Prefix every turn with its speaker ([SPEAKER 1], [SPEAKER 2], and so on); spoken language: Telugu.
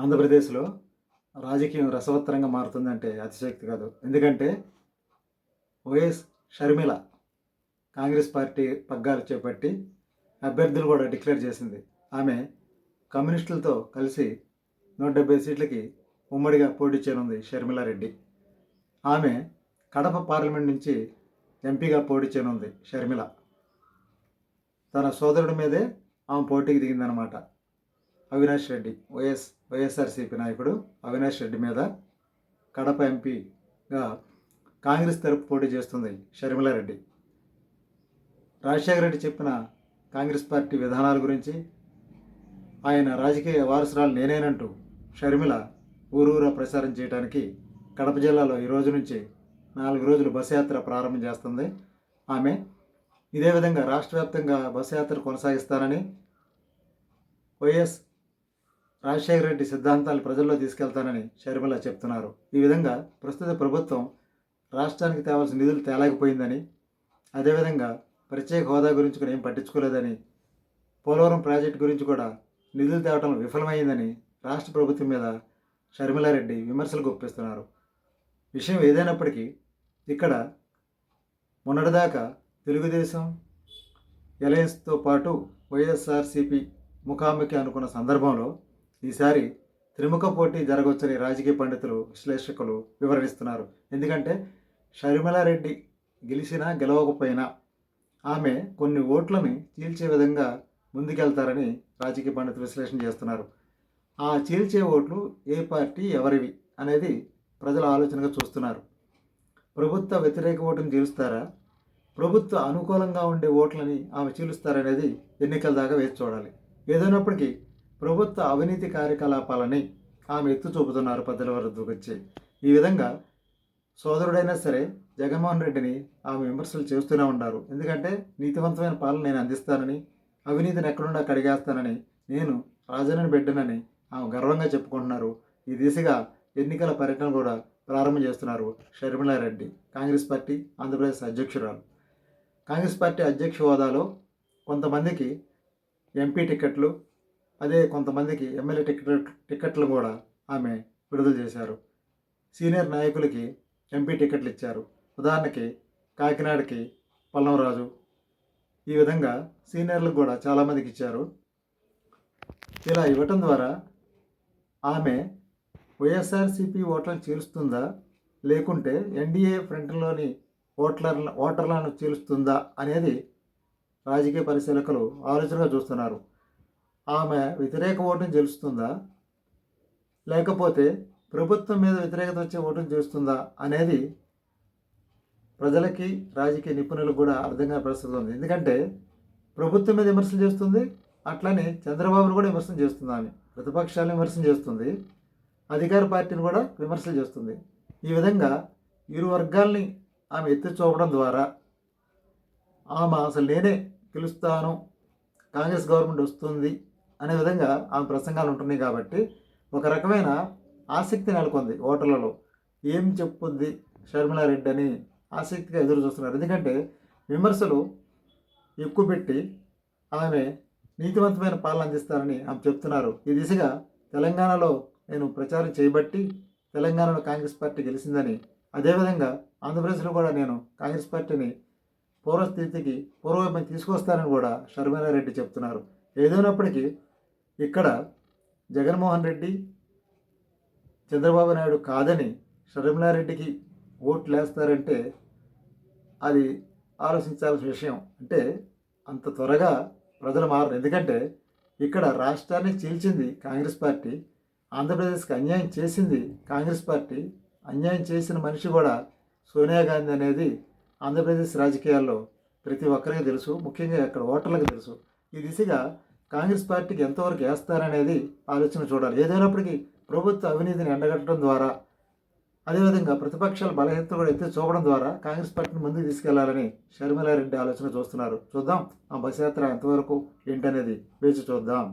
[SPEAKER 1] ఆంధ్రప్రదేశ్లో రాజకీయం రసవత్తరంగా మారుతుందంటే అతిశక్తి కాదు. ఎందుకంటే వైఎస్ షర్మిల కాంగ్రెస్ పార్టీ పగ్గాలు చేపట్టి అభ్యర్థులు కూడా డిక్లేర్ చేసింది. ఆమె కమ్యూనిస్టులతో కలిసి నూట డెబ్బై సీట్లకి ఉమ్మడిగా పోటీ చేయనుంది షర్మిలారెడ్డి ఆమె కడప పార్లమెంట్ నుంచి ఎంపీగా పోటీ చేయనుంది షర్మిల. తన సోదరుడి మీదే ఆమె పోటీకి దిగిందనమాట అవినాష్ రెడ్డి వైఎస్ వైఎస్ఆర్సీపీ నాయకుడు అవినాష్ రెడ్డి మీద కడప ఎంపీగా కాంగ్రెస్ తరపు పోటీ చేస్తుంది షర్మిలారెడ్డి రాజశేఖర రెడ్డి చెప్పిన కాంగ్రెస్ పార్టీ విధానాల గురించి ఆయన రాజకీయ వారసురాలు నేనేనంటూ షర్మిల ఊరూరా ప్రచారం చేయడానికి కడప జిల్లాలో ఈ రోజు నుంచి నాలుగు రోజులు బస్సు యాత్ర ప్రారంభం చేస్తుంది. ఆమె ఇదే విధంగా రాష్ట్ర వ్యాప్తంగా బస్సు యాత్ర కొనసాగిస్తానని వైఎస్ రాజశేఖర రెడ్డి సిద్ధాంతాలు ప్రజల్లో తీసుకెళ్తానని షర్మిల చెప్తున్నారు. ఈ విధంగా ప్రస్తుత ప్రభుత్వం రాష్ట్రానికి తేవాల్సిన నిధులు తేలేకపోయిందని అదేవిధంగా ప్రత్యేక హోదా గురించి కూడా ఏం పట్టించుకోలేదని పోలవరం ప్రాజెక్టు గురించి కూడా నిధులు తేవటంలో విఫలమైందని రాష్ట్ర ప్రభుత్వం మీద షర్మిలారెడ్డి విమర్శలు గుప్పిస్తున్నారు. విషయం ఏదైనప్పటికీ ఇక్కడ మొన్నటిదాకా తెలుగుదేశం ఎలయన్స్తో పాటు వైఎస్ఆర్సీపీ ముఖాముఖి అనుకున్న సందర్భంలో ఈసారి త్రిముఖ పోటీ జరగవచ్చని రాజకీయ పండితులు విశ్లేషకులు వివరణిస్తున్నారు ఎందుకంటే షర్మిలారెడ్డి గెలిచినా గెలవకపోయినా ఆమె కొన్ని ఓట్లని చీల్చే విధంగా ముందుకెళ్తారని రాజకీయ పండితులు విశ్లేషణ చేస్తున్నారు. ఆ చీల్చే ఓట్లు ఏ పార్టీ ఎవరివి అనేది ప్రజల ఆలోచనగా చూస్తున్నారు. ప్రభుత్వ వ్యతిరేక ఓటును చీలుస్తారా? ప్రభుత్వ అనుకూలంగా ఉండే ఓట్లని ఆమె చీలుస్తారనేది ఎన్నికల దాకా వేచి చూడాలి. ఏదైనప్పటికీ ప్రభుత్వ అవినీతి కార్యకలాపాలని ఆమె ఎత్తు చూపుతున్నారు పెద్దల వరకు వచ్చి ఈ విధంగా సోదరుడైనా సరే జగన్మోహన్ రెడ్డిని ఆమె విమర్శలు చేస్తూనే ఉన్నారు ఎందుకంటే నీతివంతమైన పాలన నేను అందిస్తానని అవినీతిని ఎక్కడుండా కడిగేస్తానని నేను రాజనని బిడ్డనని ఆమె గర్వంగా చెప్పుకుంటున్నారు. ఈ దిశగా ఎన్నికల పర్యటన కూడా ప్రారంభం చేస్తున్నారు షర్మిలారెడ్డి. కాంగ్రెస్ పార్టీ ఆంధ్రప్రదేశ్ అధ్యక్షురాలు. కాంగ్రెస్ పార్టీ అధ్యక్ష హోదాలో కొంతమందికి ఎంపీ టికెట్లు అదే కొంతమందికి ఎమ్మెల్యే టికెట్ టికెట్లు కూడా ఆమె విడుదల చేశారు. సీనియర్ నాయకులకి ఎంపీ టికెట్లు ఇచ్చారు. ఉదాహరణకి కాకినాడకి పల్లంరాజు. ఈ విధంగా సీనియర్లకు కూడా చాలామందికి ఇచ్చారు. ఇలా ఇవ్వటం ద్వారా ఆమె వైఎస్ఆర్సీపీ ఓట్లను చీలుస్తుందా? లేకుంటే ఎన్డీఏ ఫ్రంట్లోని ఓట్లర్ ఓటర్లను చీలుస్తుందా? అనేది రాజకీయ పరిశీలకులు ఆలోచనగా చూస్తున్నారు. ఆమె వ్యతిరేక ఓటును గెలుస్తుందా? లేకపోతే ప్రభుత్వం మీద వ్యతిరేకత వచ్చే ఓటును చేస్తుందా అనేది ప్రజలకి రాజకీయ నిపుణులకు కూడా అర్థంగా పరిస్థితి ఉంది. ఎందుకంటే ప్రభుత్వం మీద విమర్శలు చేస్తుంది అట్లనే చంద్రబాబును కూడా విమర్శలు చేస్తుంది ఆమె. ప్రతిపక్షాలను విమర్శలు చేస్తుంది అధికార పార్టీని కూడా విమర్శలు చేస్తుంది. ఈ విధంగా ఇరు వర్గాల్ని ఆమె ఎత్తి చూపడం ద్వారా ఆమె అసలు నేనే గెలుస్తాను కాంగ్రెస్ గవర్నమెంట్ వస్తుంది అనే విధంగా ఆమె ప్రసంగాలు ఉంటున్నాయి కాబట్టి ఒక రకమైన ఆసక్తి నెలకొంది ఓటర్లలో. ఏం చెప్పుద్ది షర్మిలారెడ్డి అని ఆసక్తిగా ఎదురు చూస్తున్నారు. ఎందుకంటే విమర్శలు ఎక్కువ పెట్టి ఆమె నీతివంతమైన పాలన అందిస్తారని ఆమె చెప్తున్నారు. ఈ దిశగా తెలంగాణలో నేను ప్రచారం చేయబట్టి తెలంగాణలో కాంగ్రెస్ పార్టీ గెలిచిందని అదేవిధంగా ఆంధ్రప్రదేశ్లో కూడా నేను కాంగ్రెస్ పార్టీని పూర్వస్థితికి పూర్వవైపు తీసుకొస్తానని కూడా షర్మిలారెడ్డి చెప్తున్నారు. ఏదైనప్పటికీ ఇక్కడ జగన్మోహన్ రెడ్డి చంద్రబాబు నాయుడు కాదని షర్మిలారెడ్డికి ఓట్లు వేస్తారంటే అది ఆలోచించాల్సిన విషయం. అంటే అంత త్వరగా ప్రజలు మారరు. ఎందుకంటే ఇక్కడ రాష్ట్రాన్ని చీల్చింది కాంగ్రెస్ పార్టీ ఆంధ్రప్రదేశ్కి అన్యాయం చేసింది కాంగ్రెస్ పార్టీ అన్యాయం చేసిన మనిషి కూడా సోనియా గాంధీ అనేది ఆంధ్రప్రదేశ్ రాజకీయాల్లో ప్రతి ఒక్కరికి తెలుసు. ముఖ్యంగా అక్కడ ఓటర్లకు తెలుసు. ఈ దిశగా కాంగ్రెస్ పార్టీకి ఎంతవరకు వేస్తారనేది ఆలోచన చూడాలి. ఏదైనప్పటికీ ప్రభుత్వ అవినీతిని ఎండగట్టడం ద్వారా అదేవిధంగా ప్రతిపక్షాల బలహీనత కూడా ఎత్తి చూపడం ద్వారా కాంగ్రెస్ పార్టీని ముందుకు తీసుకెళ్ళాలని షర్మిలారెడ్డి ఆలోచన చూస్తున్నారు. చూద్దాం ఆ బస్ యాత్ర ఎంతవరకు ఏంటనేది వేచి చూద్దాం.